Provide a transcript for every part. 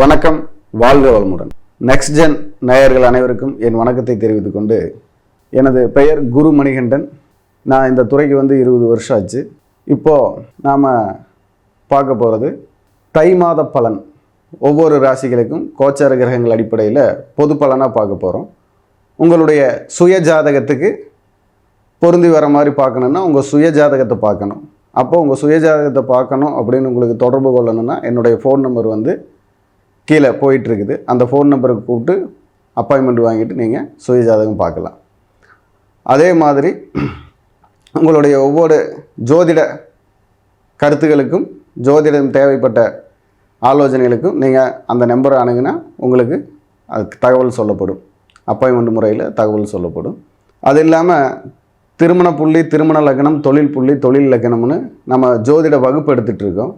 வணக்கம் வாழ்க வளமுடன். நெக்ஸ்ட் ஜென் நேயர்கள் அனைவருக்கும் என் வணக்கத்தை தெரிவித்துக் கொண்டு எனது பெயர் குரு மணிகண்டன். நான் இந்த துறைக்கு வந்து இருபது வருஷம் ஆச்சு. இப்போது நாம் பார்க்க போகிறது தை மாத பலன். ஒவ்வொரு ராசிகளுக்கும் கோச்சார கிரகங்கள் அடிப்படையில் பொது பலனாக பார்க்க போகிறோம் உங்களுடைய சுய ஜாதகத்துக்கு பொருந்தி வர மாதிரி பார்க்கணுன்னா உங்கள் சுய ஜாதகத்தை பார்க்கணும். அப்போது உங்கள் சுய ஜாதகத்தை பார்க்கணும் அப்படின்னு உங்களுக்கு தொடர்பு கொள்ளணும்னா என்னுடைய ஃபோன் நம்பர் வந்து கீழே போயிட்டுருக்குது. அந்த ஃபோன் நம்பருக்கு கூப்பிட்டு அப்பாயின்மெண்ட் வாங்கிட்டு நீங்கள் சுய ஜாதகம் பார்க்கலாம். அதே மாதிரி உங்களுடைய ஒவ்வொரு ஜோதிட கருத்துகளுக்கும் ஜோதிடம் தேவைப்பட்ட ஆலோசனைகளுக்கும் நீங்கள் அந்த நம்பரை அணுகுனா உங்களுக்கு அதுக்கு தகவல் சொல்லப்படும். அப்பாயின்மெண்ட் முறையில் தகவல் சொல்லப்படும். அது இல்லாமல் திருமண புள்ளி திருமண லக்னம் தொழில் புள்ளி தொழில் லக்னம்னு நம்ம ஜோதிட வகுப்பு எடுத்துகிட்ருக்கோம்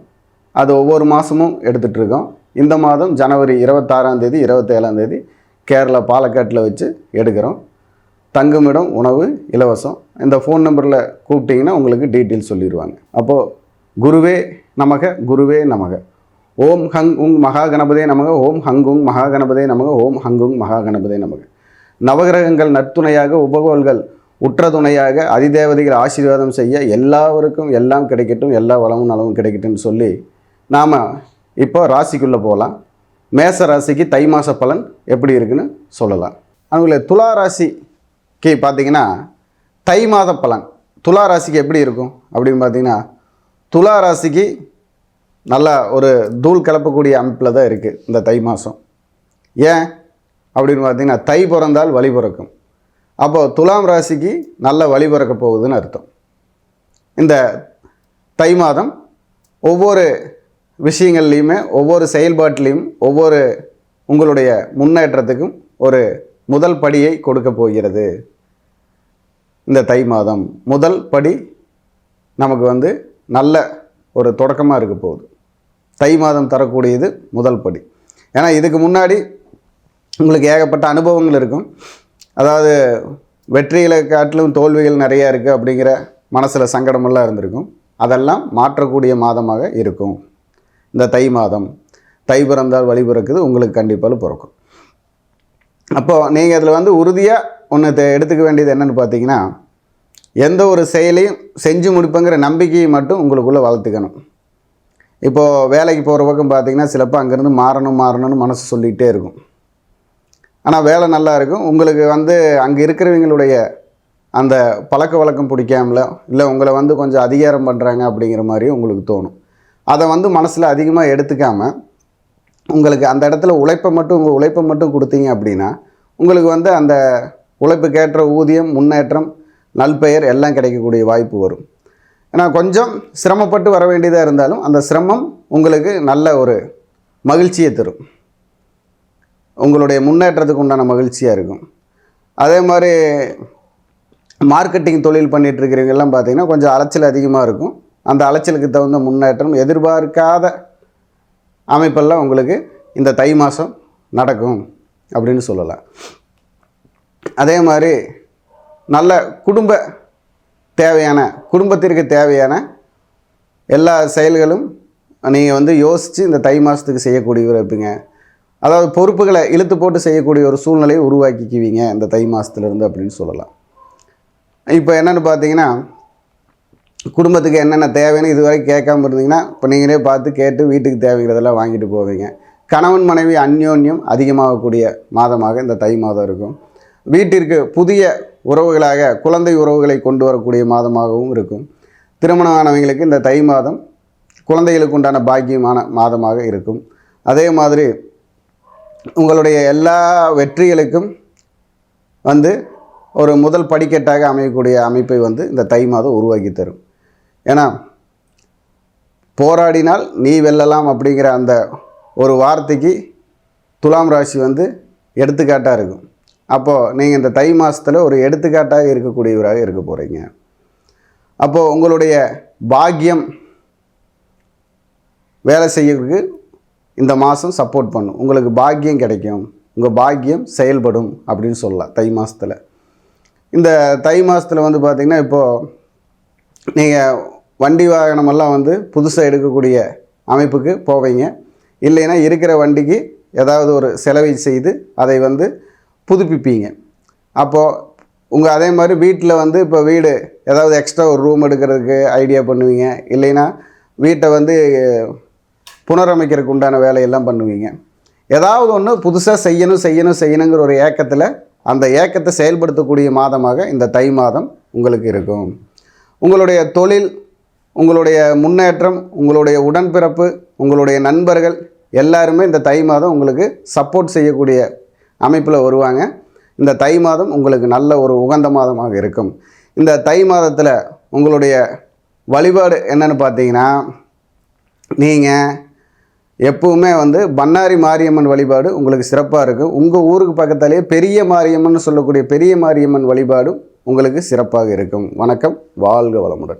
அது ஒவ்வொரு மாதமும் எடுத்துகிட்ருக்கோம் இந்த மாதம் ஜனவரி இருபத்தாறாம் தேதி இருபத்தேழாம் தேதி கேரளா பாலக்காட்டில் வச்சு எடுக்கிறோம். தங்குமிடம் உணவு இலவசம். இந்த ஃபோன் நம்பரில் கூப்பிட்டிங்கன்னா உங்களுக்கு டீட்டெயில் சொல்லிடுவாங்க. அப்போது குருவே நமக குருவே நமக. ஓம் ஹங் உங் மகா கணபதே நமக ஓம் ஹங்குங் மகா கணபதே நமக ஓம் ஹங்குங் மகா கணபதே நமக. நவகிரகங்கள் நற்துணையாக உபகோள்கள் உற்ற துணையாக அதிதேவதைகள் ஆசீர்வாதம் செய்ய எல்லாருக்கும் எல்லாம் கிடைக்கட்டும் எல்லா வளமும் நலமும் கிடைக்கட்டும்னு சொல்லி நாம் இப்போ ராசிக்குள்ளே போகலாம். மேச ராசிக்கு தை மாத பலன் எப்படி இருக்குன்னு சொல்லலாம். அவங்கள துலா ராசிக்கு பார்த்தீங்கன்னா தை மாத பலன். துலா ராசிக்கு எப்படி இருக்கும் அப்படின்னு பார்த்தீங்கன்னா துலா ராசிக்கு நல்லா ஒரு தூள் கிளப்பக்கூடிய அமைப்பில் தான் இருக்குது இந்த தை மாதம் ஏன்? அப்படின்னு பார்த்தீங்கன்னா தை பிறந்தால் வழி பிறக்கும். அப்போது துலாம் ராசிக்கு நல்ல வழி பிறக்க போகுதுன்னு அர்த்தம். இந்த தை மாதம் ஒவ்வொரு விஷயங்கள்லையுமே ஒவ்வொரு செயல்பாட்டிலையும் ஒவ்வொரு உங்களுடைய முன்னேற்றத்துக்கும் ஒரு முதல் படியை கொடுக்க போகிறது. இந்த தை மாதம் முதல் படி நமக்கு வந்து நல்ல ஒரு தொடக்கமாக இருக்க போகுது. தை மாதம் தரக்கூடியது முதல் படி. ஏன்னா இதுக்கு முன்னாடி உங்களுக்கு ஏகப்பட்ட அனுபவங்கள் இருக்கும். அதாவது வெற்றிகளை காட்டிலும் தோல்விகள் நிறையா இருக்குது அப்படிங்கிற மனசில் சங்கடமெல்லாம் இருந்திருக்கும். அதெல்லாம் மாற்றக்கூடிய மாதமாக இருக்கும். இந்த தை மாதம். தை பிறந்தால் வழி பிறக்குது உங்களுக்கு கண்டிப்பாக பிறக்கும். அப்போது நீங்கள் அதில் வந்து உறுதியாக ஒன்று எடுத்துக்க வேண்டியது என்னென்னு பார்த்தீங்கன்னா எந்த ஒரு செயலையும் செஞ்சு முடிப்பங்கிற நம்பிக்கையை மட்டும் உங்களுக்குள்ளே வளர்த்துக்கணும். இப்போது வேலைக்கு போகிற பக்கம் பார்த்தீங்கன்னா சிலப்போ அங்கேருந்து மாறணும் மாறணும்னு மனசு சொல்லிகிட்டே இருக்கும். ஆனால் வேலை நல்லா இருக்கும். உங்களுக்கு வந்து அங்கே இருக்கிறவங்களுடைய அந்த பழக்க வழக்கம் பிடிக்காமல இல்லை உங்களை வந்து கொஞ்சம் அதிகாரம் பண்ணுறாங்க அப்படிங்கிற மாதிரியும் உங்களுக்கு தோணும். அதை வந்து மனசில் அதிகமாக எடுத்துக்காமல் உங்களுக்கு அந்த இடத்துல உழைப்பை மட்டும் உங்கள் உழைப்பை மட்டும் கொடுத்தீங்க அப்படின்னா உங்களுக்கு வந்து அந்த உழைப்புக்கேற்ற ஊதியம் முன்னேற்றம் நல்பெயர் எல்லாம் கிடைக்கக்கூடிய வாய்ப்பு வரும். ஏன்னா கொஞ்சம் சிரமப்பட்டு வர வேண்டியதாக இருந்தாலும் அந்த சிரமம் உங்களுக்கு நல்ல ஒரு மகிழ்ச்சியை தரும். உங்களுடைய முன்னேற்றத்துக்கு உண்டான மகிழ்ச்சியாக இருக்கும். அதே மாதிரி மார்க்கெட்டிங் தொழில் பண்ணிகிட்ருக்கிறவங்கெல்லாம் பார்த்திங்கன்னா கொஞ்சம் அலைச்சல் அதிகமாக இருக்கும். அந்த அலைச்சலுக்கு தகுந்த முன்னேற்றம் எதிர்பார்க்காத அமைப்பெல்லாம் உங்களுக்கு இந்த தை மாதம் நடக்கும் அப்படின்னு சொல்லலாம். அதே மாதிரி நல்ல குடும்ப தேவையான குடும்பத்திற்கு தேவையான எல்லா செயல்களும் நீங்கள் வந்து யோசித்து இந்த தை மாதத்துக்கு செய்யக்கூடியவர் இருப்பீங்க. அதாவது பொறுப்புகளை இழுத்து போட்டு செய்யக்கூடிய ஒரு சூழ்நிலையை உருவாக்கிக்குவீங்க இந்த தை மாதத்துலேருந்து அப்படின்னு சொல்லலாம். இப்போ என்னென்னு பார்த்தீங்கன்னா குடும்பத்துக்கு என்னென்ன தேவைன்னு இதுவரை கேட்காம இருந்தீங்கன்னா இப்போ நீங்களே பார்த்து கேட்டு வீட்டுக்கு தேவைங்கிறதெல்லாம் வாங்கிட்டு போவீங்க. கணவன் மனைவி அந்யோன்யம் அதிகமாகக்கூடிய மாதமாக இந்த தை மாதம் இருக்கும். வீட்டிற்கு புதிய உறவுகளாக குழந்தை உறவுகளை கொண்டு வரக்கூடிய மாதமாகவும் இருக்கும். திருமணமானவங்களுக்கு இந்த தை மாதம் குழந்தைகளுக்கு உண்டான பாக்கியமான மாதமாக இருக்கும். அதே மாதிரி உங்களுடைய எல்லா வெற்றிகளுக்கும் வந்து ஒரு முதல் படிக்கட்டாக அமையக்கூடிய அமைப்பை வந்து இந்த தை மாதம் உருவாக்கி தரும். ஏன்னா போராடினால் நீ வெல்லலாம் அப்படிங்கிற அந்த ஒரு வார்த்தைக்கு துலாம் ராசி வந்து எடுத்துக்காட்டாக இருக்கும். அப்போது நீங்கள் இந்த தை மாதத்தில் ஒரு எடுத்துக்காட்டாக இருக்கக்கூடியவராக இருக்க போகிறீங்க அப்போது உங்களுடைய பாக்கியம் வேலை செய்யறதுக்கு இந்த மாதம் சப்போர்ட் பண்ணும். உங்களுக்கு பாக்கியம் கிடைக்கும். உங்கள் பாக்கியம் செயல்படும் அப்படின்னு சொல்லலாம் தை மாதத்தில் இந்த தை மாதத்தில் வந்து பார்த்திங்கன்னா இப்போது நீங்கள் வண்டி வாகனமெல்லாம் வந்து புதுசாக எடுக்கக்கூடிய அமைப்புக்கு போவீங்க. இல்லைன்னா இருக்கிற வண்டிக்கு ஏதாவது ஒரு செலவை செய்து அதை வந்து புதுப்பிப்பீங்க. அப்போது உங்கள் அதே மாதிரி வீட்டில் வந்து இப்போ வீடு ஏதாவது எக்ஸ்ட்ரா ஒரு ரூம் எடுக்கிறதுக்கு ஐடியா பண்ணுவீங்க. இல்லைன்னா வீட்டை வந்து புனரமைக்கிறதுக்கு உண்டான வேலையெல்லாம் பண்ணுவீங்க. ஏதாவது ஒன்று புதுசாக செய்யணும் செய்யணும் செய்யணுங்கிற ஒரு ஏக்கத்தில் அந்த ஏக்கத்தை செயல்படுத்தக்கூடிய மாதமாக இந்த தை மாதம் உங்களுக்கு இருக்கும். உங்களுடைய தொழில் உங்களுடைய முன்னேற்றம் உங்களுடைய உடன்பிறப்பு உங்களுடைய நண்பர்கள் எல்லாருமே இந்த தை மாதம் உங்களுக்கு சப்போர்ட் செய்யக்கூடிய அமைப்பில் வருவாங்க. இந்த தை மாதம் உங்களுக்கு நல்ல ஒரு உகந்த மாதமாக இருக்கும். இந்த தை மாதத்தில் உங்களுடைய வழிபாடு என்னென்னு பார்த்தீங்கன்னா நீங்கள் எப்பவுமே வந்து பண்ணாரி மாரியம்மன் வழிபாடு உங்களுக்கு சிறப்பாக இருக்கும். உங்கள் ஊருக்கு பக்கத்தாலேயே பெரிய மாரியம்மன் சொல்லக்கூடிய பெரிய மாரியம்மன் வழிபாடும் உங்களுக்கு சிறப்பாக இருக்கும். வணக்கம் வாழ்க வளமுடன்.